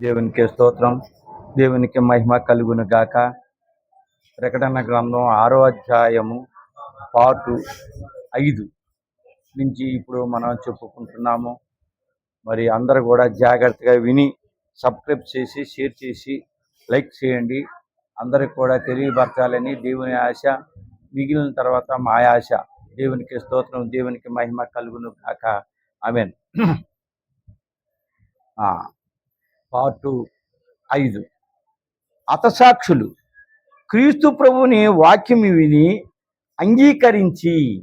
దేవునికి స్తోత్రం. దేవునికి మహిమ కలుగును గాక ప్రకటన గ్రంథం ఆరో అధ్యాయము పాటు ఐదు నుంచి ఇప్పుడు మనం చెప్పుకుంటున్నాము. మరి అందరు కూడా జాగ్రత్తగా విని సబ్స్క్రైబ్ చేసి షేర్ చేసి లైక్ చేయండి. అందరికి కూడా తెలియపరచాలని దేవుని ఆశ మిగిలిన తర్వాత మా ఆశ. దేవునికి స్తోత్రం దేవునికి మహిమ కలుగును గాక ఆమెన్ పార్టు ఐదు. అతసాక్షులు క్రీస్తు ప్రభుని వాక్యం విని అంగీకరించి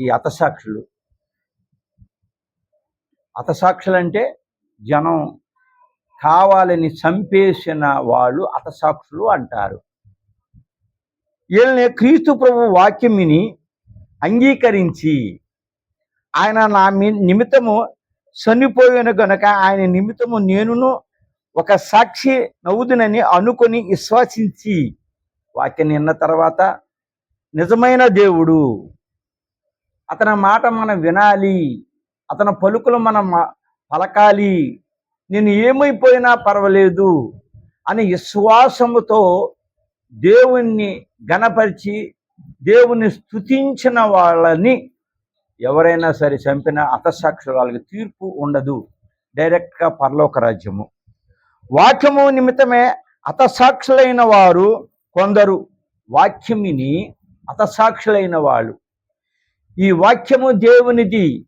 ఈ అతసాక్షులు అతసాక్షులు అంటే జనం కావాలని చంపేసిన వాళ్ళు అతసాక్షులు అంటారు. వీళ్ళని క్రీస్తు ప్రభు వాక్యం విని అంగీకరించి ఆయన నా మీ- నిమిత్తము చనిపోయిన గనక ఆయన నిమిత్తము నేనును ఒక సాక్షి నవ్వుదునని అనుకొని విశ్వాసించి వాక్యం విన్న తర్వాత నిజమైన దేవుడు. అతని మాట మనం వినాలి. అతని పలుకులు మనం పలకాలి. నేను ఏమైపోయినా పర్వాలేదు అని విశ్వాసముతో దేవుణ్ణి గణపరిచి దేవుని స్తుతించిన వాళ్ళని ఎవరైనా సరే చంపిన అతసాక్షురాలకు తీర్పు ఉండదు. డైరెక్ట్గా పరలోక రాజ్యము. వాక్యము నిమిత్తమే అతసాక్షులైన వారు కొందరు. వాక్యమిని అతసాక్షులైన వాళ్ళు. ఈ వాక్యము దేవునిది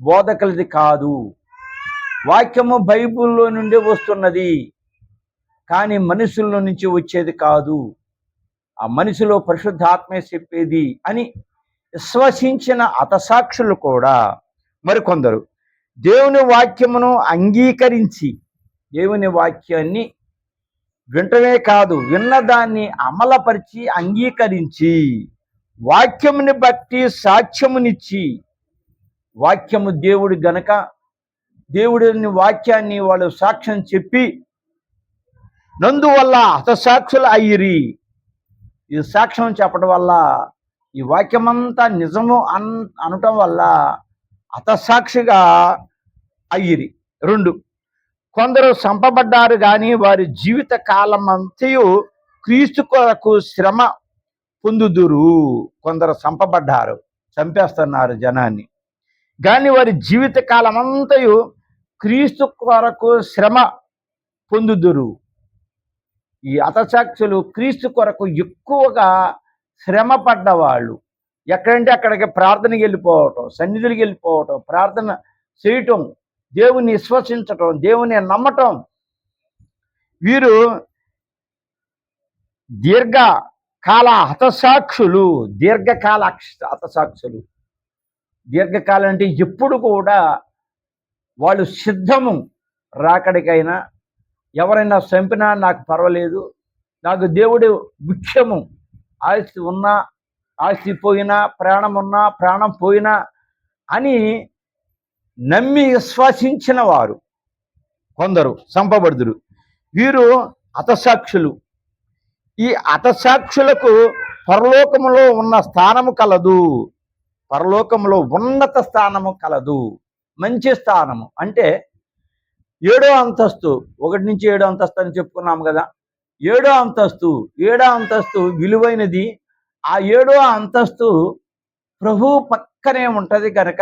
బోధకలది కాదు. వాక్యము బైబిల్లో నుండి వస్తున్నది. కానీ మనుషుల నుంచి వచ్చేది కాదు. ఆ మనిషిలో పరిశుద్ధాత్మే చెప్పేది అని విశ్వసించిన అతసాక్షులు కూడా మరికొందరు. దేవుని వాక్యమును అంగీకరించి దేవుని వాక్యాన్ని వింటమే కాదు విన్నదాన్ని అమలపరిచి అంగీకరించి వాక్యముని బట్టి సాక్ష్యమునిచ్చి వాక్యము దేవుడు గనక దేవుడిని వాక్యాన్ని వాళ్ళు సాక్ష్యం చెప్పి నందువల్ల హతసాక్షులు అయ్యిరి ఈ సాక్ష్యం చెప్పడం వల్ల ఈ వాక్యమంతా నిజము అన్ అనటం వల్ల హతసాక్షిగా అయ్యిరి రెండు కొందరు చంపబడ్డారు కానీ వారి జీవిత కాలం అంతయు క్రీస్తు కొరకు శ్రమ పొందుదురు. కొందరు చంపబడ్డారు చంపేస్తున్నారు జనాన్ని. కానీ వారి జీవిత కాలం అంతయు క్రీస్తు కొరకు శ్రమ పొందుదురు. ఈ అతసాక్షులు క్రీస్తు కొరకు ఎక్కువగా శ్రమ పడ్డవాళ్ళు. ఎక్కడంటే అక్కడికి ప్రార్థనకి వెళ్ళిపోవటం సన్నిధులకి వెళ్ళిపోవటం ప్రార్థన చేయటం దేవుని విశ్వసించటం దేవుని నమ్మటం. వీరు దీర్ఘ కాల హతసాక్షులు దీర్ఘకాల హతసాక్షులు. దీర్ఘకాలం అంటే ఎప్పుడు కూడా వాళ్ళు సిద్ధము రాకడికైనా ఎవరైనా చంపినా నాకు పర్వాలేదు నాకు దేవుడు ముఖ్యము. ఆస్తి ఉన్నా ఆస్తి పోయినా ప్రాణం ఉన్నా ప్రాణం పోయినా అని నమ్మి విశ్వసించిన వారు కొందరు సంపబడుదురు వీరు అతసాక్షులు ఈ అతసాక్షులకు పరలోకములో ఉన్న స్థానము కలదు. పరలోకములో ఉన్నత స్థానము కలదు. మంచి స్థానము. అంటే ఏడో అంతస్తు ఒకటి నుంచి ఏడో అంతస్తు అని చెప్పుకున్నాం కదా. ఏడో అంతస్తు ఏడో అంతస్తు విలువైనది. ఆ ఏడో అంతస్తు ప్రభు పక్కనే ఉంటుంది కనుక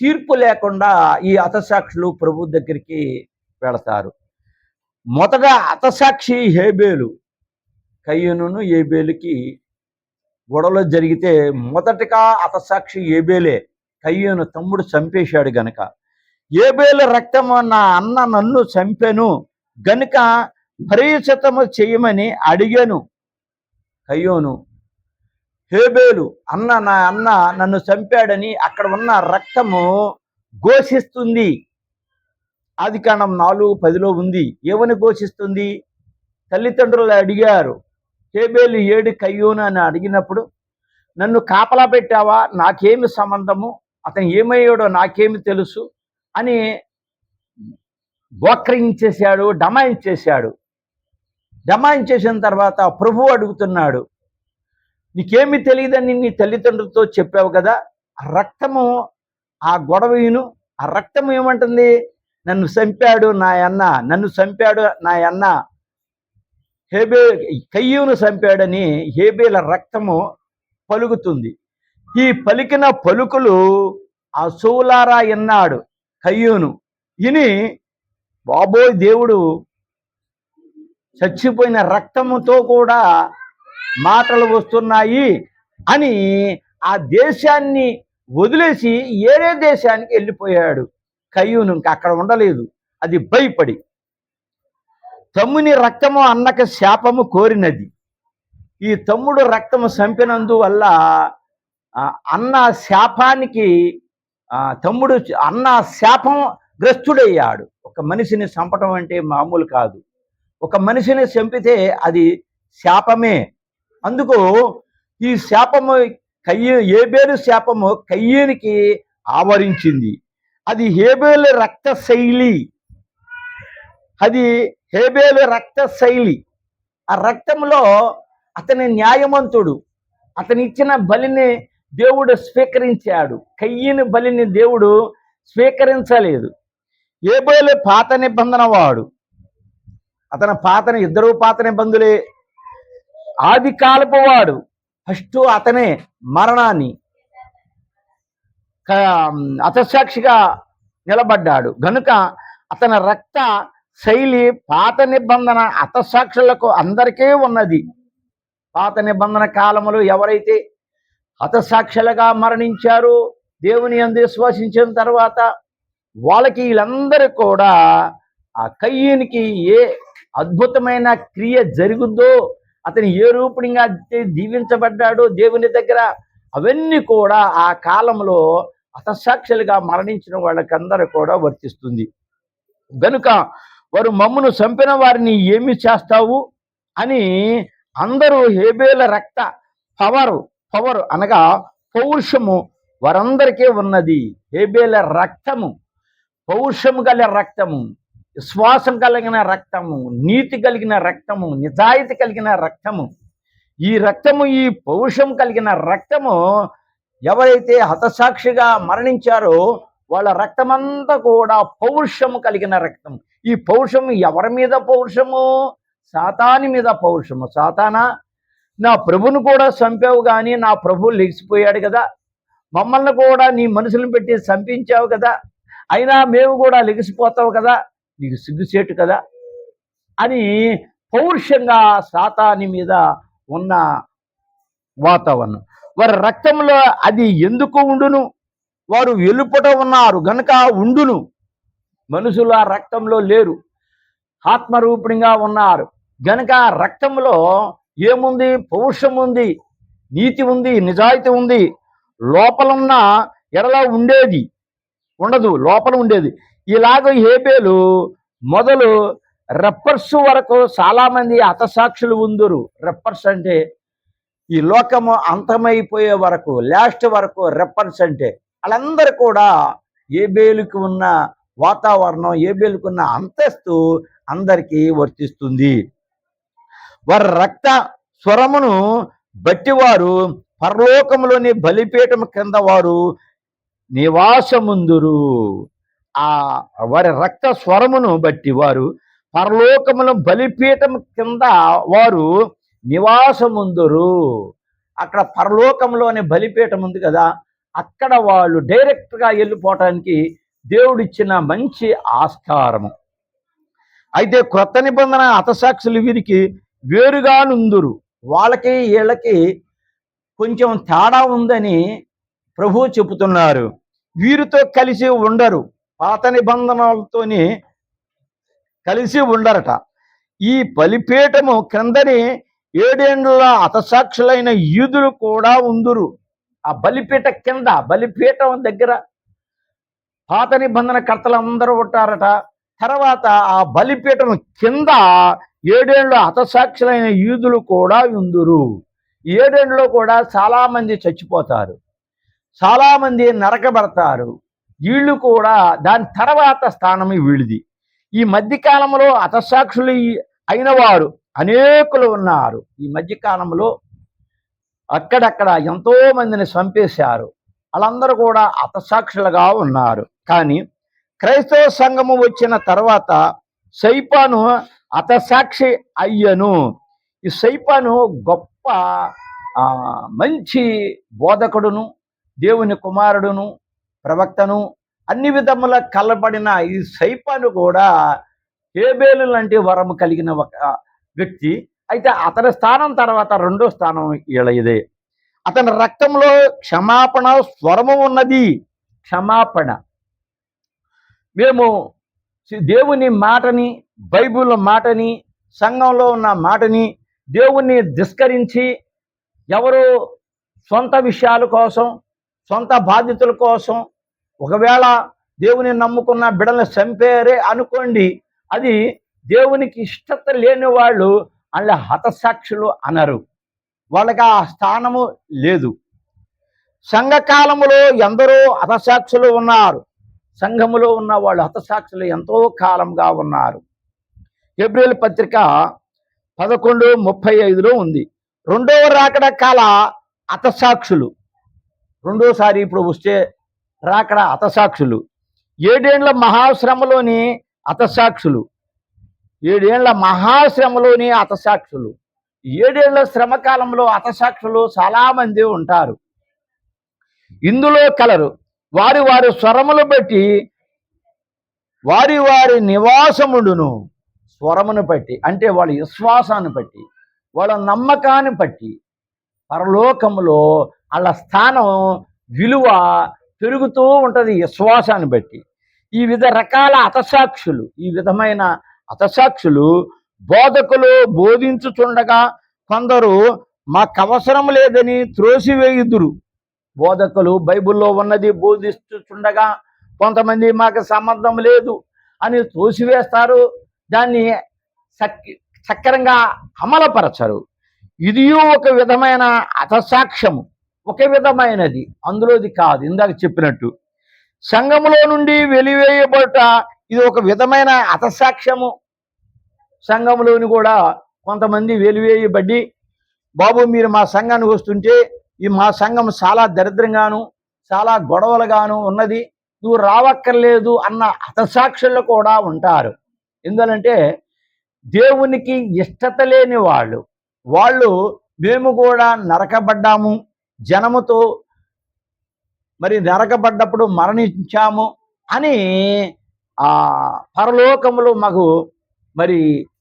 తీర్పు లేకుండా ఈ అతసాక్షులు ప్రభు దగ్గరికి వెళతారు. మొదట అతసాక్షి హేబేలు కయ్యను ఏబేలుకి గొడవలు జరిగితే మొదటగా అతసాక్షి ఏబేలే కయ్యను తమ్ముడు చంపేశాడు గనక. ఏబేలు రక్తము నా అన్న నన్ను చంపెను గనుక పరిచితము చేయమని అడిగాను. కయ్యోను హేబేలు అన్న నా అన్న నన్ను చంపాడని అక్కడ ఉన్న రక్తము ఘోషిస్తుంది. ఆది కాండం నాలుగు పదిలో ఉంది. ఏమని ఘోషిస్తుంది? తల్లిదండ్రులు అడిగారు. హేబేలు ఏడు కయ్యోను అని అడిగినప్పుడు నన్ను కాపలా పెట్టావా? నాకేమి సంబంధము? అతను ఏమయ్యాడో నాకేమి తెలుసు? అని గోక్రయించేశాడు డమాయించేశాడు. డమాయించేసిన తర్వాత ప్రభు అడుగుతున్నాడు నీకేమి తెలియదని నీ తల్లిదండ్రులతో చెప్పావు కదా? ఆ రక్తము ఆ గొడవయును ఆ రక్తం ఏమంటుంది? నన్ను చంపాడు నా అన్న నన్ను చంపాడు నా అన్న హేబే కయ్యూను చంపాడని హేబేల రక్తము పలుకుతుంది. ఈ పలికిన పలుకులు ఆ సోలారా ఎన్నాడు? కయ్యూను. ఇని బాబోయ్ దేవుడు చచ్చిపోయిన రక్తముతో కూడా మాటలు వస్తున్నాయి అని ఆ దేశాన్ని వదిలేసి ఏరే దేశానికి వెళ్ళిపోయాడు. కయ్యూను ఇంకా అక్కడ ఉండలేదు. అది భయపడి. తమ్ముని రక్తము అన్నక శాపము కోరినది. ఈ తమ్ముడు రక్తము చంపినందువల్ల అన్న శాపానికి తమ్ముడు అన్న శాపం గ్రస్తుడయ్యాడు. ఒక మనిషిని చంపటం అంటే మామూలు కాదు. ఒక మనిషిని చంపితే అది శాపమే. అందుకు ఈ శాపము కయ్య ఏబేలు శాపము కయ్యేనికి ఆవరించింది. అది హేబేలు రక్త శైలి అది హేబేలు రక్త శైలి ఆ రక్తంలో అతని న్యాయవంతుడు అతని ఇచ్చిన బలిని దేవుడు స్వీకరించాడు. కయ్యని బలిని దేవుడు స్వీకరించలేదు. ఏబేలు పాత నిబంధన వాడు. అతని పాతని ఇద్దరు పాత నిబంధులే ఆది కాలపు వాడు. ఫస్ట్ అతనే మరణాన్ని అతసాక్షిగా నిలబడ్డాడు. గనుక అతని రక్త శైలి పాత నిబంధన అతసాక్షులకు అందరికీ ఉన్నది. పాత నిబంధన కాలములో ఎవరైతే హతసాక్షులుగా మరణించారో దేవుని అందు విశ్వసించిన తర్వాత వాళ్ళకి వీళ్ళందరూ కూడా ఆ కయ్యనికి ఏ అద్భుతమైన క్రియ జరుగుద్దో అతను ఏ రూపంగా దీవించబడ్డాడో దేవుని దగ్గర అవన్నీ కూడా ఆ కాలంలో హతసాక్షులుగా మరణించిన వాళ్ళకందరూ కూడా వర్తిస్తుంది. గనుక వారు మమ్మను చంపిన వారిని ఏమి చేస్తావు అని అందరూ హేబేల రక్త పవరు పవరు అనగా పౌరుషము వారందరికీ ఉన్నది. హేబేల రక్తము పౌరుషము గల రక్తము. విశ్వాసం కలిగిన రక్తము నీతి కలిగిన రక్తము నిజాయితీ కలిగిన రక్తము. ఈ రక్తము ఈ పౌరుషం కలిగిన రక్తము ఎవరైతే హతసాక్షిగా మరణించారో వాళ్ళ రక్తమంతా కూడా పౌరుషము కలిగిన రక్తం. ఈ పౌరుషము ఎవరి మీద పౌరుషము? సాతాని మీద పౌరుషము. సాతానా నా ప్రభును కూడా చంపావు కానీ నా ప్రభు లెగిసిపోయాడు కదా. మమ్మల్ని కూడా నీ మనుషులను పెట్టి చంపించావు కదా. అయినా మేము కూడా లెగిసిపోతావు కదా. నీకు సిగ్గుసేటు కదా అని పౌరుషంగా సాతాని మీద ఉన్న వాతావరణం. వారి రక్తంలో అది ఎందుకు ఉండును? వారు వెలుపట ఉన్నారు గనుక ఉండును. మనుషులు ఆ రక్తంలో లేరు ఆత్మరూపిణిగా ఉన్నారు. గనుక రక్తంలో ఏముంది? పౌరుషం ఉంది నీతి ఉంది నిజాయితీ ఉంది. లోపలున్న ఎడలా ఉండేది ఉండదు లోపల ఉండేది. ఇలాగ హేబేలు మొదలు రెప్పర్స్ వరకు చాలామంది హతసాక్షులు ఉందరు. రెప్పర్స్ అంటే ఈ లోకము అంతమైపోయే వరకు లాస్ట్ వరకు రెప్పర్స్ అంటే వాళ్ళందరూ కూడా ఏబేలుకు ఉన్న వాతావరణం ఏబేలుకు ఉన్న అంతస్తు అందరికీ వర్తిస్తుంది. వారి రక్త స్వరమును బట్టి వారు పరలోకంలోని బలిపీఠం కింద వారు నివాసముందురు. ఆ వారి రక్త స్వరమును బట్టి వారు పరలోకముల బలిపీఠం కింద వారు నివాసముందురు. అక్కడ పరలోకంలోనే బలిపీఠం ఉంది కదా అక్కడ వాళ్ళు డైరెక్ట్గా వెళ్ళిపోవటానికి దేవుడిచ్చిన మంచి ఆస్కారము. అయితే క్రొత్త నిబంధన అతసాక్షులు వీరికి వేరుగా నుందురు. వాళ్ళకి వీళ్ళకి కొంచెం తేడా ఉందని ప్రభు చెబుతున్నారు. వీరితో కలిసి ఉండరు. పాత నిబంధనలతోని కలిసి ఉండరట. ఈ బలిపీఠము క్రిందని ఏడేండ్ల హతసాక్షులైన యూదులు కూడా ఉందురు. ఆ బలిపీఠ కింద బలిపీఠం దగ్గర పాత నిబంధన కర్తలందరూ ఉంటారట. తర్వాత ఆ బలిపీఠం కింద ఏడేళ్ళు హతసాక్షులైన యూదులు కూడా ఉందురు. ఏడేండ్లో ఏడేళ్ళలో కూడా చాలామంది చచ్చిపోతారు. చాలామంది నరకబడతారు. వీళ్ళు కూడా దాని తర్వాత స్థానం వీళ్ళది. ఈ మధ్యకాలంలో అతసాక్షులు అయిన వారు అనేకులు ఉన్నారు. ఈ మధ్యకాలంలో అక్కడక్కడ ఎంతో మందిని చంపేశారు. వాళ్ళందరూ కూడా అతసాక్షులుగా ఉన్నారు. కానీ క్రైస్తవ సంఘము వచ్చిన తర్వాత సైపాను అతసాక్షి అయ్యను. ఈ సైపాను గొప్ప మంచి బోధకుడును దేవుని కుమారుడును ప్రవక్తను అన్ని విధముల కలబడిన ఈ సైపాను కూడా హేబేలు లాంటి వరము కలిగిన ఒక వ్యక్తి. అయితే అతని స్థానం తర్వాత రెండో స్థానం ఈళ్ళ ఇదే. అతని రక్తంలో క్షమాపణ స్వరము ఉన్నది. క్షమాపణ. మేము దేవుని మాటని బైబిల్ మాటని సంఘంలో ఉన్న మాటని దేవుణ్ణి ధిస్కరించి ఎవరు సొంత విషయాల కోసం సొంత బాధ్యతల కోసం ఒకవేళ దేవుని నమ్ముకున్న బిడల్ని చంపేరే అనుకోండి అది దేవునికి ఇష్టత లేని వాళ్ళు వాళ్ళ హతసాక్షులు అనరు. వాళ్ళకి ఆ స్థానము లేదు. సంఘకాలములో ఎందరో హతసాక్షులు ఉన్నారు. సంఘములో ఉన్న వాళ్ళు హతసాక్షులు ఎంతో కాలంగా ఉన్నారు. ఏప్రిల్ పత్రిక పదకొండు ముప్పై ఐదులో ఉంది. రెండవ రాకడ కాల హతసాక్షులు. రెండోసారి ఇప్పుడు వస్తే రాకడ అతసాక్షులు ఏడేండ్ల మహాశ్రమలోని అతసాక్షులు ఏడేండ్ల మహాశ్రమలోని అతసాక్షులు ఏడేళ్ళ శ్రమకాలంలో అతసాక్షులు చాలామంది ఉంటారు. ఇందులో కలరు. వారి వారి స్వరములు బట్టి వారి వారి నివాసముడును స్వరమును బట్టి అంటే వాళ్ళ విశ్వాసాన్ని బట్టి వాళ్ళ నమ్మకాన్ని బట్టి పరలోకములో వాళ్ళ స్థానం విలువ పెరుగుతూ ఉంటుంది విశ్వాసాన్ని బట్టి. ఈ వివిధ రకాల అతసాక్షులు ఈ విధమైన అతసాక్షులు బోధకులు బోధించుచుండగా కొందరు మాకు అవసరం లేదని త్రోసివేయుదురు. బోధకులు బైబిల్లో ఉన్నది బోధిస్తుండగా కొంతమంది మాకు సంబంధం లేదు అని తోసివేస్తారు దాన్ని సక్ చక్రంగా అమలపరచరు. ఇది ఒక విధమైన అతసాక్ష్యము ఒక విధమైనది. అందులోది కాదు. ఇందాక చెప్పినట్టు. సంఘములో నుండి వెలివేయబడుట ఇది ఒక విధమైన అతసాక్ష్యము సంఘంలోని కూడా కొంతమంది వెలివేయబడి బాబు మీరు మా సంఘానికి వస్తుంటే ఈ మా సంఘం చాలా దరిద్రంగాను చాలా గొడవలుగాను ఉన్నది. నువ్వు రావక్కర్లేదు అన్న అతసాక్షులు కూడా ఉంటారు. ఎందుకంటే దేవునికి ఇష్టత లేని వాళ్ళు. వాళ్ళు మేము కూడా నరకబడ్డాము. జనముతో మరి నరకబడ్డప్పుడు మరణించాము అని ఆ పరలోకములో మాకు మరి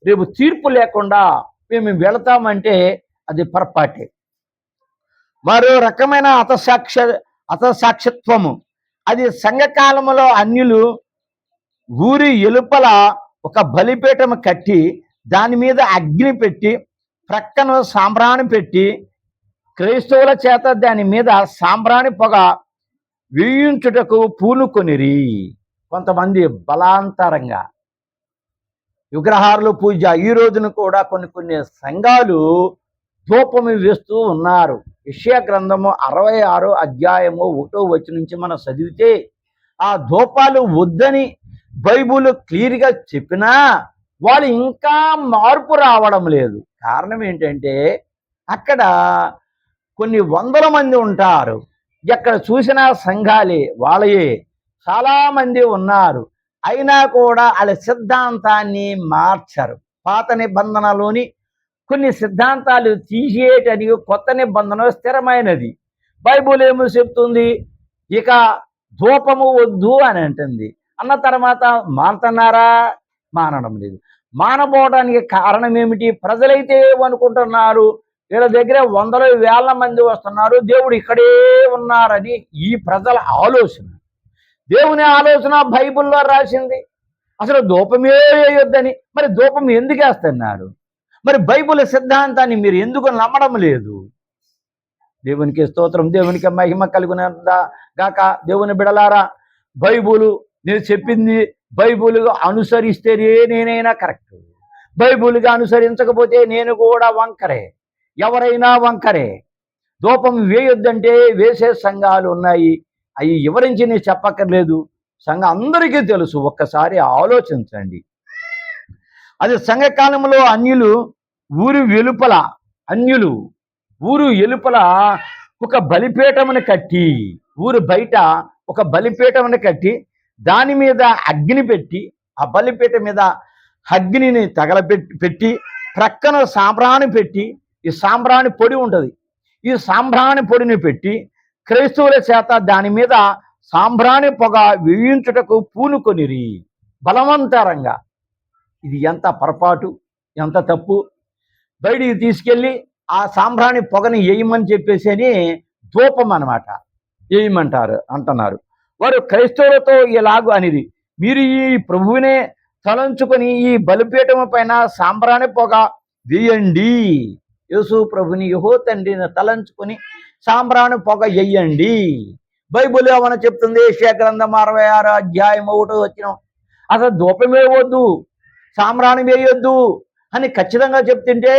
రేపు తీర్పు లేకుండా మేము వెళతామంటే అది పొరపాటే. మరో రకమైన అతసాక్ష అతసాక్షిత్వము అది సంఘకాలములో అన్యులు ఊరి ఎలుపల ఒక బలిపీఠము కట్టి దాని మీద అగ్ని పెట్టి ప్రక్కన సాంబ్రాణి పెట్టి క్రైస్తవుల చేత దాని మీద సాంబ్రాణి పొగ వేయించుటకు పూనుకొనిరి. కొంతమంది బలాంతరంగా విగ్రహాలు పూజ ఈ రోజున కూడా కొన్ని కొన్ని సంఘాలు ధూపము వేస్తూ ఉన్నారు. విషయ గ్రంథము అరవై ఆరో అధ్యాయము ఒకటో వచ్చి నుంచి మనం చదివితే ఆ ధూపాలు వద్దని బైబుల్ క్లియర్గా చెప్పినా వాళ్ళు ఇంకా మార్పు రావడం లేదు. కారణం ఏంటంటే అక్కడ కొన్ని వందల మంది ఉంటారు. ఎక్కడ చూసినా సంఘాలే వాళ్ళయే. చాలామంది ఉన్నారు. అయినా కూడా వాళ్ళ సిద్ధాంతాన్ని మార్చరు. పాత నిబంధనలోని కొన్ని సిద్ధాంతాలు తీసేయటని కొత్త నిబంధన స్థిరమైనది. బైబుల్ ఏమో చెప్తుంది? ఇక ధూపము వద్దు అని అంటుంది. అన్న తర్వాత మానుతున్నారా మానడం లేదు. మానపోవడానికి కారణం ఏమిటి? ప్రజలైతే ఏమనుకుంటున్నారు? వీళ్ళ దగ్గర వందల వేల మంది వస్తున్నారు. దేవుడు ఇక్కడే ఉన్నారని ఈ ప్రజల ఆలోచన. దేవుని ఆలోచన బైబిల్లో రాసింది. అసలు ధూపమే వేయొద్దని. మరి ధూపం ఎందుకు వేస్తున్నారు? మరి బైబిల్ సిద్ధాంతాన్ని మీరు ఎందుకు నమ్మడం లేదు? దేవునికి స్తోత్రం దేవునికి మహిమ కలుగున గాక? దేవుని బిడలారా బైబులు నేను చెప్పింది బైబుల్ అనుసరిస్తేనే నేనైనా కరెక్ట్. బైబుల్గా అనుసరించకపోతే నేను కూడా వంకరే. ఎవరైనా వంకరే. ధూపం వేయొద్దంటే వేసే సంఘాలు ఉన్నాయి. అవి వివరించి నేను చెప్పక్కర్లేదు. సంఘం అందరికీ తెలుసు. ఒక్కసారి ఆలోచించండి. అది సంఘకాలంలో అన్యులు ఊరి వెలుపల అన్యులు ఊరు ఎలుపల ఒక బలిపీఠమును కట్టి ఊరు బయట ఒక బలిపీఠమును కట్టి దాని మీద అగ్ని పెట్టి ఆ బలిపీఠ మీద అగ్నిని తగలబెట్టి పెట్టి ప్రక్కన సాంబ్రాన్ని పెట్టి ఈ సాంబ్రాణి పొడి ఉంటుంది. ఈ సాంబ్రాణి పొడిని పెట్టి క్రైస్తవుల చేత దాని మీద సాంబ్రాణి పొగ వేయించుటకు పూనుకొనిరి. బలవంతరంగా. ఇది ఎంత పొరపాటు ఎంత తప్పు. బయటికి తీసుకెళ్ళి ఆ సాంబ్రాణి పొగని వేయమని చెప్పేసి అని ధూపం అనమాట వేయమంటారు అంటున్నారు. వారు క్రైస్తవులతో ఇలాగు అనేది మీరు ఈ ప్రభువునే తలంచుకొని ఈ బలిపీఠము పైన సాంబ్రాణి పొగ వేయండి. యేసు ప్రభుని యహో తండ్రిని తలంచుకొని సాంబ్రాణి పొగ ఎయ్యండి. బైబుల్ ఏమైనా చెప్తుంది? ఏషియా గ్రంథం అరవై ఆరు అధ్యాయం ఒకటో వచ్చిన. అసలు దూపం వేయవద్దు సాంబ్రాణి వేయొద్దు అని ఖచ్చితంగా చెప్తుంటే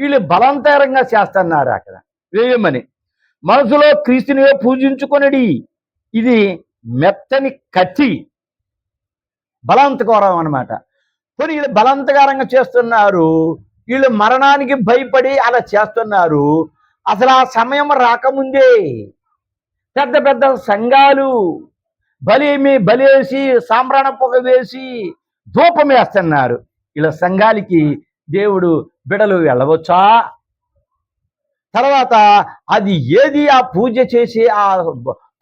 వీళ్ళు బలంతరంగా చేస్తున్నారు అక్కడ. వేయమని. మనసులో క్రీస్తుని పూజించుకొనడి. ఇది మెత్తని కత్తి. బలవంతకరం అనమాట కొన్ని వీళ్ళు బలవంతకరంగా చేస్తున్నారు వీళ్ళు మరణానికి భయపడి అలా చేస్తున్నారు. అసలు ఆ సమయం రాకముందే పెద్ద పెద్ద సంఘాలు బలేమి బలేసి సాంబ్రాణ పొగ వేసి ధూపం వేస్తున్నారు. ఇలా సంఘాలకి దేవుడు బిడలు వెళ్ళవచ్చా? తర్వాత అది ఏది ఆ పూజ చేసి ఆ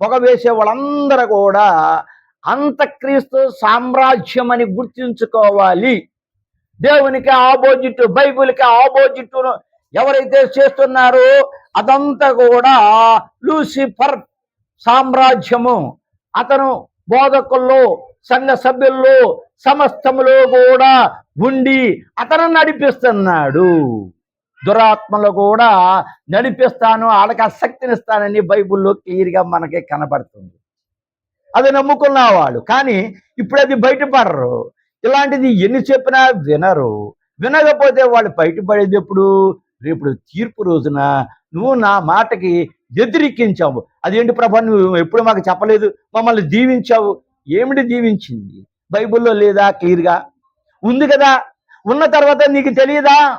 పొగ వేసే వాళ్ళందరూ కూడా అంతక్రీస్తు సామ్రాజ్యం అని గుర్తించుకోవాలి. దేవునికి ఆపోజిట్ బైబిల్కి ఆపోజిట్ ఎవరైతే చేస్తున్నారో అదంతా కూడా లూసిఫర్ సామ్రాజ్యము. అతను బోధకుల్లో సంఘ సభ్యుల్లో సమస్తములో కూడా ఉండి అతను నడిపిస్తున్నాడు. దురాత్మలు కూడా నడిపిస్తాను వాళ్ళకి శక్తినిస్తానని బైబిల్లో క్లియర్గా మనకి కనబడుతుంది. అది నమ్ముకున్న వాళ్ళు. కానీ ఇప్పుడు అది బయటపడరు. ఇలాంటిది ఎన్ని చెప్పినా వినరు. వినకపోతే వాళ్ళు బయటపడేది ఎప్పుడు? రేపు తీర్పు రోజున నువ్వు నా మాటకి వ్యతిరేకించావు అదేంటి ప్రభా నువ్వు ఎప్పుడు మాకు చెప్పలేదు? మమ్మల్ని దీవించావు. ఏమిటి దీవించింది? బైబిల్లో లేదా క్లియర్గా? ఉంది కదా? ఉన్న తర్వాత నీకు తెలియదా?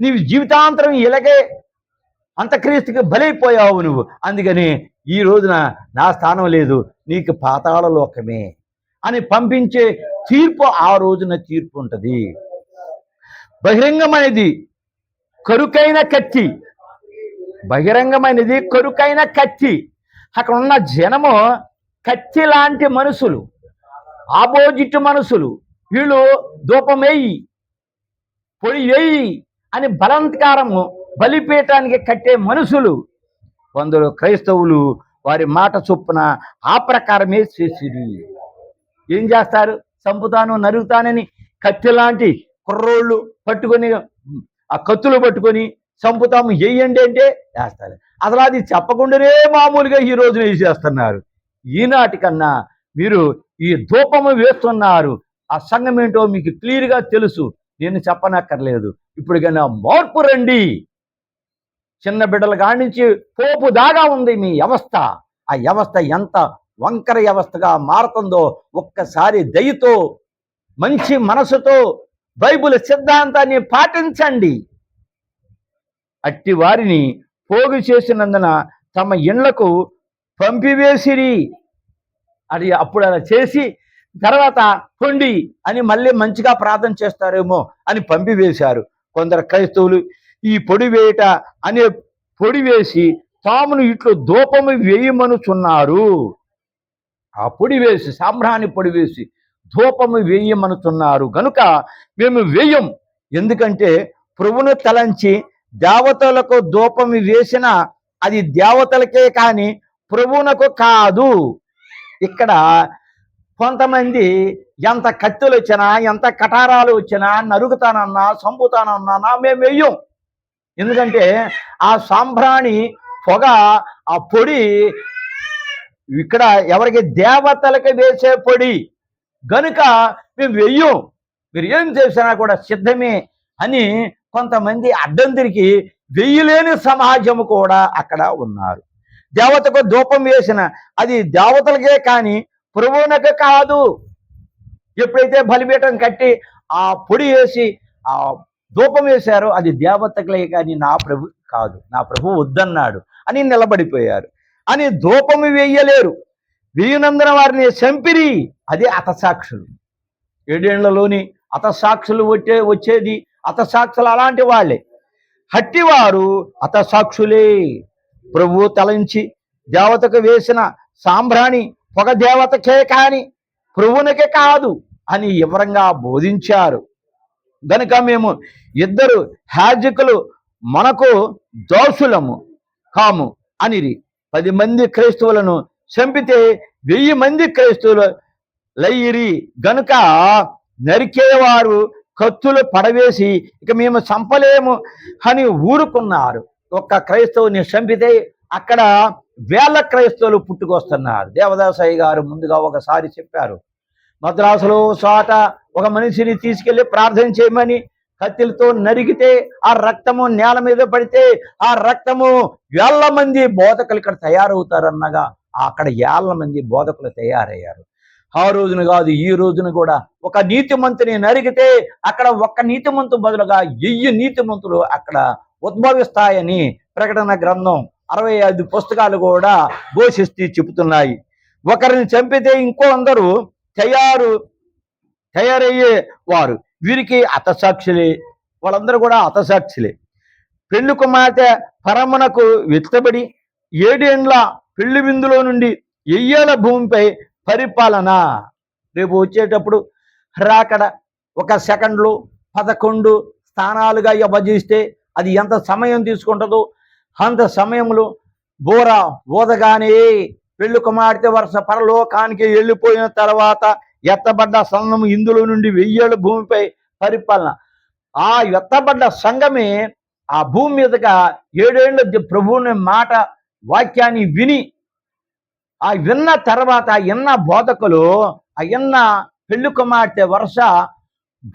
నీవు జీవితాంతరం ఇలాగే అంతక్రీస్తుకి బలైపోయావు నువ్వు. అందుకని ఈ రోజున నా స్థానం లేదు. నీకు పాతాళ లోకమే అని పంపించే తీర్పు ఆ రోజున తీర్పు ఉంటుంది. బహిరంగమైనది కరుకైన కత్తి. బహిరంగమైనది కరుకైన కత్తి. అక్కడ ఉన్న జనము కత్తి లాంటి మనుషులు ఆపోజిట్ మనుషులు వీళ్ళు దూపమేయి పొడి వేయి అని బలాత్కారము బలిపీఠానికి కట్టే మనుషులు కొందరు క్రైస్తవులు వారి మాట చొప్పున ఆ ప్రకారమే చేసిరి. ఏం చేస్తారు? చంపుతాను నరుగుతానని కత్తి లాంటి కుర్రోళ్ళు పట్టుకొని ఆ కత్తులు పట్టుకొని చంపుతాము వేయండి అంటే వేస్తారు. అసలు అది చెప్పకుండానే మామూలుగా ఈ రోజున చేస్తున్నారు ఈనాటికన్నా మీరు ఈ ధూపము వేస్తున్నారు. ఆ సంఘం ఏంటో మీకు క్లియర్గా తెలుసు. నేను చెప్పనక్కర్లేదు. ఇప్పుడు కన్నా మార్పు రండి. చిన్న బిడ్డల కాడి నుంచి పోపు దాగా ఉంది మీ వ్యవస్థ. ఆ వ్యవస్థ ఎంత వంకర వ్యవస్థగా మారుతుందో ఒక్కసారి దయతో మంచి మనసుతో బైబిల్ సిద్ధాంతాన్ని పాటించండి. అట్టి వారిని పోగు చేసినందున తమ ఇండ్లకు పంపివేసిరి. అది అప్పుడు అలా చేసి తర్వాత పొండి అని మళ్ళీ మంచిగా ప్రార్థన చేస్తారేమో అని పంపివేశారు. కొందరు క్రైస్తవులు ఈ పొడి వేయట అనే పొడి వేసి తామును ఇట్లు ధూపము వేయమనుచున్నారు. ఆ పొడి వేసి సాంబ్రాణి పొడి వేసి ధూపము వేయమనుతున్నారు గనుక మేము వేయం. ఎందుకంటే ప్రభును తలంచి దేవతలకు ధూపము వేసిన అది దేవతలకే కానీ ప్రభువునకు కాదు. ఇక్కడ కొంతమంది ఎంత కత్తులు వచ్చినా ఎంత కటారాలు వచ్చినా నరుగుతానన్నా చంపుతానన్నా మేము వెయ్యం ఎందుకంటే ఆ సాంబ్రాణి పొగ ఆ పొడి ఇక్కడ ఎవరికి దేవతలకి వేసే పొడి? గనుక మేము వెయ్యం. మీరు ఏం చేసినా కూడా సిద్ధమే అని కొంతమంది అడ్డం తిరిగి వెయ్యలేని సమాజము కూడా అక్కడ ఉన్నారు. దేవతకు ధూపం వేసిన అది దేవతలకే కానీ ప్రభువునకు కాదు. ఎప్పుడైతే బలిపీఠం కట్టి ఆ పొడి వేసి ఆ ధూపం వేశారో అది దేవతలే కానీ నా ప్రభు కాదు నా ప్రభు వద్దన్నాడు అని నిలబడిపోయారు. అని ధూపము వేయలేరు. వెయ్యినందున వారిని చంపిరి. అదే అతసాక్షులు ఏడేళ్ళలోని అతసాక్షులు వచ్చే వచ్చేది అతసాక్షులు అలాంటి వాళ్ళే. హట్టివారు అతసాక్షులే ప్రభువు తలంచి దేవతకు వేసిన సాంబ్రాణి పొగ దేవతకే కాని ప్రభువునకే కాదు అని వివరంగా బోధించారు. గనుక మేము ఇద్దరు హ్యాజికులు మనకు దోషులము కాము అనిరి. పది మంది క్రైస్తవులను చంపితే వెయ్యి మంది క్రైస్తవులు లయ్యిరి. గనుక నరికేవారు కత్తులు పడవేసి ఇక మేము చంపలేము అని ఊరుకున్నారు. ఒక్క క్రైస్తవుని చంపితే అక్కడ వేల క్రైస్తవులు పుట్టుకొస్తున్నారు. దేవదాసాయి గారు ముందుగా ఒకసారి చెప్పారు మద్రాసులో చోట ఒక మనిషిని తీసుకెళ్ళి ప్రార్థన చేయమని కత్తిలతో నరికితే ఆ రక్తము నేల మీద పడితే ఆ రక్తము వేల మంది బోధకులు ఇక్కడ తయారవుతారన్నగా అక్కడ ఏళ్ళ మంది బోధకులు తయారయ్యారు. ఆ రోజున కాదు ఈ రోజున కూడా ఒక నీతిమంతుని నరికితే అక్కడ ఒక్క నీతిమంతు బదులుగా ఎయ్యి నీతిమంతులు అక్కడ ఉద్భవిస్తాయని ప్రకటన గ్రంథం అరవై ఐదు పుస్తకాలు కూడా ఘోషిస్తూ చెబుతున్నాయి. ఒకరిని చంపితే ఇంకో అందరూ తయారు తయారయ్యే వారు. వీరికి అతసాక్షులే వాళ్ళందరూ కూడా అతసాక్షులే పెళ్ళి కుమార్తె పరమునకు వెత్తబడి ఏడేండ్ల పెళ్ళి విందులో నుండి ఎయ్యేల భూమిపై పరిపాలన. రేపు వచ్చేటప్పుడు రాకడ ఒక సెకండ్లు పదకొండు స్థానాలుగా విభజిస్తే అది ఎంత సమయం తీసుకుంటుందో అంత సమయంలో బోర ఊదగానే పెళ్ళి కుమార్తె వరుస పరలోకానికి వెళ్ళిపోయిన తర్వాత ఎత్తబడ్డ సంఘం ఇందులో నుండి వెయ్యేళ్ళ భూమిపై పరిపాలన. ఆ ఎత్తబడ్డ సంఘమే ఆ భూమి మీదగా ఏడేళ్ళ ప్రభువుని మాట వాక్యాన్ని విని ఆ విన్న తర్వాత ఆ బోధకులు ఆ విన్న పెళ్ళి కుమార్తె వరుస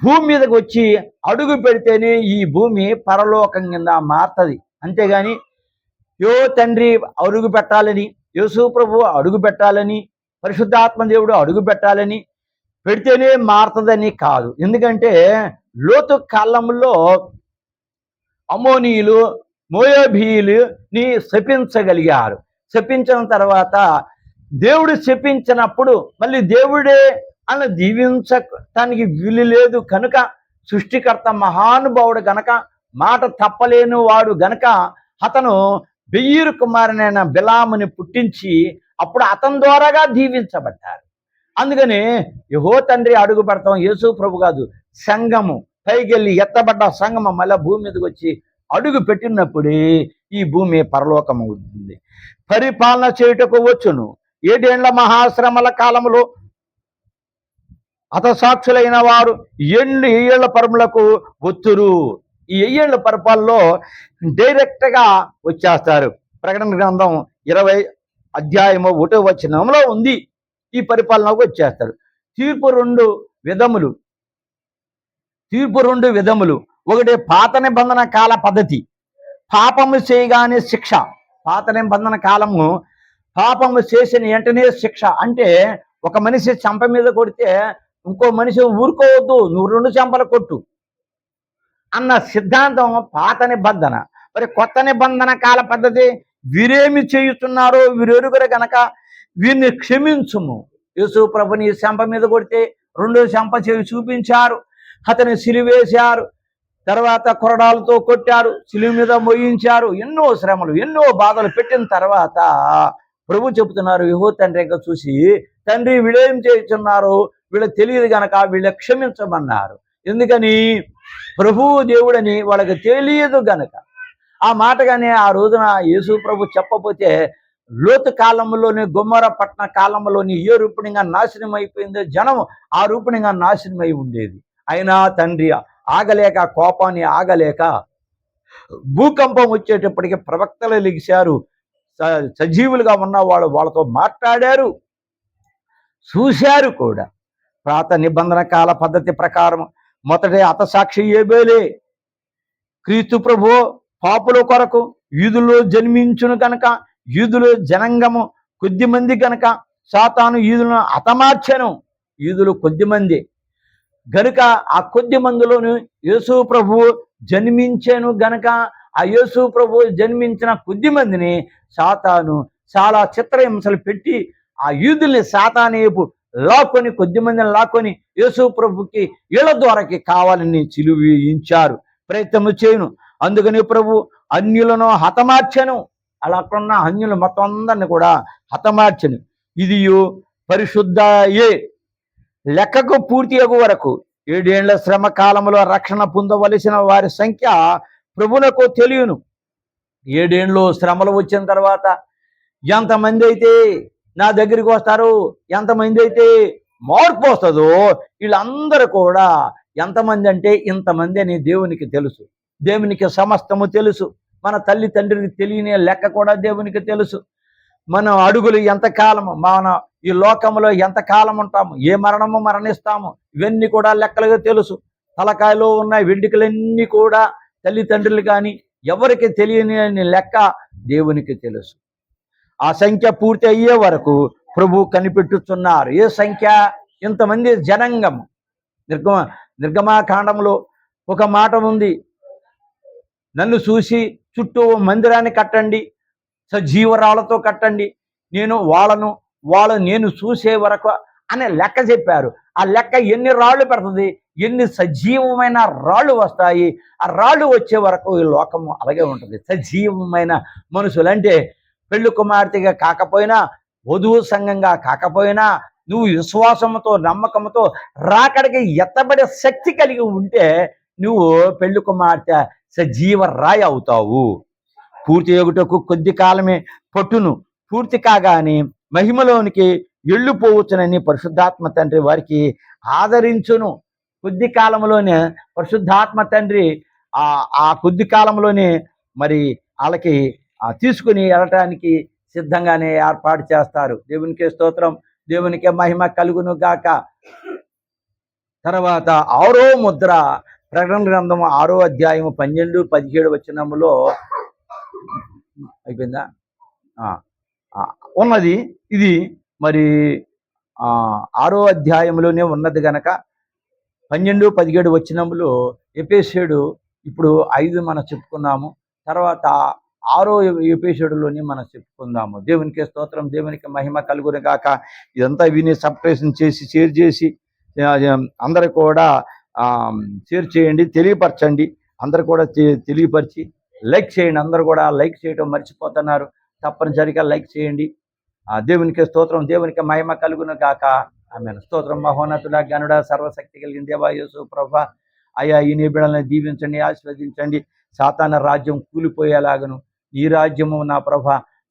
భూమి మీదకి వచ్చి అడుగు పెడితేనే ఈ భూమి పరలోకం కింద మారుతుంది. అంతేగాని యో తండ్రి అడుగు పెట్టాలని యేసు ప్రభు అడుగు పెట్టాలని పరిశుద్ధాత్మ దేవుడు అడుగు పెట్టాలని పెడితేనే మారుతుందని కాదు. ఎందుకంటే లోతు కాలంలో అమోనీయులు మోయభీయులుని శపించగలిగారు. శపించిన తర్వాత దేవుడు శపించినప్పుడు మళ్ళీ దేవుడే అన్న దీవించటానికి వీలు లేదు కనుక సృష్టికర్త మహానుభావుడు గనక మాట తప్పలేని వాడు గనక అతను బెయ్యూరు కుమారునైన బిలాముని పుట్టించి అప్పుడు అతని ద్వారాగా దీవించబడ్డారు అందుకని యహో తండ్రి అడుగు పెడతాం యేసు ప్రభు కాదు సంఘము. పైకెళ్ళి ఎత్తబడ్డ సంఘము మళ్ళీ భూమి మీదకి వచ్చి అడుగు పెట్టినప్పుడే ఈ భూమి పరలోకం అవుతుంది పరిపాలన చేయుటకు వచ్చును. ఏడేండ్ల మహాశ్రమల కాలములో అతసాక్షులైన వారు ఎండు ఏళ్ళ పరములకు ఒత్తురు? ఈ ఏళ్ళ పరపాల్లో డైరెక్ట్గా వచ్చేస్తారు. ప్రకటన గ్రంథం ఇరవై అధ్యాయము ఒకటో వచనంలో ఉంది. ఈ పరిపాలనకు వచ్చేస్తాడు తీర్పు రెండు విధములు. తీర్పు రెండు విధములు. ఒకటి పాత నిబంధన కాల పద్ధతి. పాపము చేయగానే శిక్ష. పాత నిబంధన కాలము పాపము చేసిన వెంటనే శిక్ష. అంటే ఒక మనిషి చంప మీద కొడితే ఇంకో మనిషి ఊరుకోవద్దు నువ్వు రెండు చెంపలు కొట్టు అన్న సిద్ధాంతం పాత నిబంధన. మరి కొత్త నిబంధన కాల పద్ధతి వీరేమి చేయుతున్నారో వీరెరుగురు గనక వీరిని క్షమించుము. యేసు ప్రభుని శంప మీద కొడితే రెండో శంప చేయి చూపించారు. అతని సిలివేశారు తర్వాత కొరడాలతో కొట్టారు. సిలువు మీద మోయించారు. ఎన్నో శ్రమలు ఎన్నో బాధలు పెట్టిన తర్వాత ప్రభు చెబుతున్నారు యహో తండ్రి ఇంకా చూసి తండ్రి వీళ్ళేం చేస్తున్నారు వీళ్ళకి తెలియదు గనక వీళ్ళ క్షమించమన్నారు. ఎందుకని? ప్రభువు దేవుడని వాళ్ళకి తెలియదు గనక. ఆ మాటగానే ఆ రోజున యేసు ప్రభు చెప్పపోతే లోతు కాలంలోని గుమ్మర పట్టణ కాలంలోని ఏ రూపణంగా నాశనం అయిపోయిందో జనం ఆ రూపణంగా నాశనమై ఉండేది. అయినా తండ్రి ఆగలేక కోపాన్ని ఆగలేక భూకంపం వచ్చేటప్పటికి ప్రవక్తలు లిగిశారు. స- సజీవులుగా ఉన్న వాళ్ళు వాళ్ళతో మాట్లాడారు. చూశారు కూడా. ప్రాత నిబంధన కాల పద్ధతి ప్రకారం మొదటి అతసాక్షి ఏబేలే. క్రీస్తు ప్రభు పాపుల కొరకు వీధుల్లో జన్మించును కనుక యూదులు జనంగము కొద్ది మంది కనుక సాతాను యూదులను హతమార్చను. యూదులు కొద్దిమంది గనుక ఆ కొద్ది మందిలోను యేసు ప్రభు జన్మించాను గనక ఆ యేసు ప్రభు జన్మించిన కొద్ది మందిని సాతాను చాలా చిత్రహింసలు పెట్టి ఆ యూదుల్ని సాతానేపు లాక్కొని కొద్ది మందిని లాక్కొని యేసు ప్రభుకి ఇళ్ళ ద్వారాకి కావాలని చిలువించారు. ప్రయత్నము చేయను. అందుకని ప్రభు అన్యులను హతమార్చను. అలా అక్కడున్న అన్యులు మొత్తం అందరిని కూడా హతమార్చను ఇది పరిశుద్ధ ఏ లెక్కకు పూర్తి అగు వరకు ఏడేళ్ళ శ్రమ కాలంలో రక్షణ పొందవలసిన వారి సంఖ్య ప్రభునకు తెలియను. ఏడేళ్ళు శ్రమలు వచ్చిన తర్వాత ఎంతమంది అయితే నా దగ్గరికి వస్తారు ఎంతమంది అయితే మార్పు వస్తుందో వీళ్ళందరూ కూడా ఎంతమంది అంటే ఇంతమంది అని దేవునికి తెలుసు. దేవునికి సమస్తము తెలుసు. మన తల్లి తండ్రికి తెలియని లెక్క కూడా దేవునికి తెలుసు. మన అడుగులు ఎంతకాలము మన ఈ లోకంలో ఎంతకాలం ఉంటాము ఏ మరణము మరణిస్తాము ఇవన్నీ కూడా లెక్కలుగా తెలుసు. తలకాయలో ఉన్న వెండికలన్నీ కూడా తల్లిదండ్రులు కానీ ఎవరికి తెలియని లెక్క దేవునికి తెలుసు. ఆ సంఖ్య పూర్తి అయ్యే వరకు ప్రభు కనిపెట్టుచున్నారు. ఏ సంఖ్య? ఇంతమంది జనంగం. నిర్గమ నిర్గమాకాండంలో ఒక మాట ఉంది. నన్ను చూసి చుట్టూ మందిరాన్ని కట్టండి సజీవరాలతో కట్టండి నేను వాళ్ళను వాళ్ళు నేను చూసే వరకు అనే లెక్క చెప్పారు. ఆ లెక్క ఎన్ని రాళ్ళు పెడుతుంది ఎన్ని సజీవమైన రాళ్ళు వస్తాయి ఆ రాళ్ళు వచ్చే వరకు ఈ లోకము అలాగే ఉంటుంది. సజీవమైన మనుషులు అంటే పెళ్ళి కుమార్తెగా కాకపోయినా వధువు సంఘంగా కాకపోయినా నువ్వు విశ్వాసంతో నమ్మకంతో రాకడికి ఎత్తబడే శక్తి కలిగి ఉంటే నువ్వు పెళ్ళి కుమార్తె సజీవ రాయి అవుతావు. పూర్తి ఎగుటకు కొద్ది కాలమే పట్టును. పూర్తి కాగానే మహిమలోనికి ఎళ్ళిపోవచ్చునని పరిశుద్ధాత్మ తండ్రి వారికి ఆదరించును. కొద్ది కాలంలోనే పరిశుద్ధాత్మ తండ్రి ఆ ఆ కొద్ది కాలంలోనే మరి వాళ్ళకి తీసుకుని వెళ్ళటానికి సిద్ధంగానే ఏర్పాటు చేస్తారు. దేవునికి స్తోత్రం. దేవునికి మహిమ కలుగును గాక. తర్వాత ఆరో ముద్ర ప్రకటన గ్రంథం ఆరో అధ్యాయం పన్నెండు పదిహేడు వచనములో అయిపోయిందా? ఉన్నది. ఇది మరి ఆరో అధ్యాయంలోనే ఉన్నది గనక పన్నెండు పదిహేడు వచ్చినములో ఎపేసాడు ఇప్పుడు ఐదు మనం చెప్పుకున్నాము. తర్వాత ఆరో ఎపేసాడులోనే మనం చెప్పుకుందాము. దేవునికి స్తోత్రం దేవునికి మహిమ కలుగును కాక ఇదంతా విని సపరేషన్ చేసి షేర్ చేసి అందరు కూడా షేర్ చేయండి తెలియపరచండి. అందరు కూడా తెలియపరిచి లైక్ చేయండి. అందరు కూడా లైక్ చేయడం మర్చిపోతున్నారు. తప్పనిసరిగా లైక్ చేయండి. ఆ దేవునికి స్తోత్రం దేవునికి మహిమ కలుగును కాక ఆమె స్తోత్రం మహోన్నతుడ గనుడ సర్వశక్తి కలిగిన దేవా యేసు ప్రభ. అయ్యా ఈ నిబిడలను దీవించండి ఆశీర్వదించండి. సాతాన రాజ్యం కూలిపోయేలాగను. ఈ రాజ్యము నా ప్రభ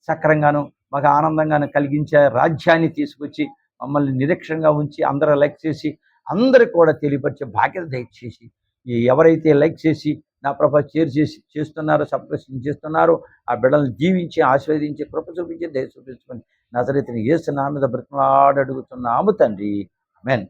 సక్రంగాను మాకు ఆనందంగాను కలిగించే రాజ్యాన్ని తీసుకొచ్చి మమ్మల్ని నిరీక్షంగా ఉంచి అందరూ లైక్ చేసి అందరికి కూడా తెలియపరిచే బాధ్యత దయచేసి ఎవరైతే లైక్ చేసి నా ప్రభా చేర్ చేసి చేస్తున్నారో సప్రెషన్ చేస్తున్నారో ఆ బిడ్డలను జీవించి ఆశీర్వదించి కృప చూపించి దయ చూపించుకొని నజరైతే ఏసు నా మీద బ్రతిమాడు అడుగుతున్నాము తండ్రి. మెన్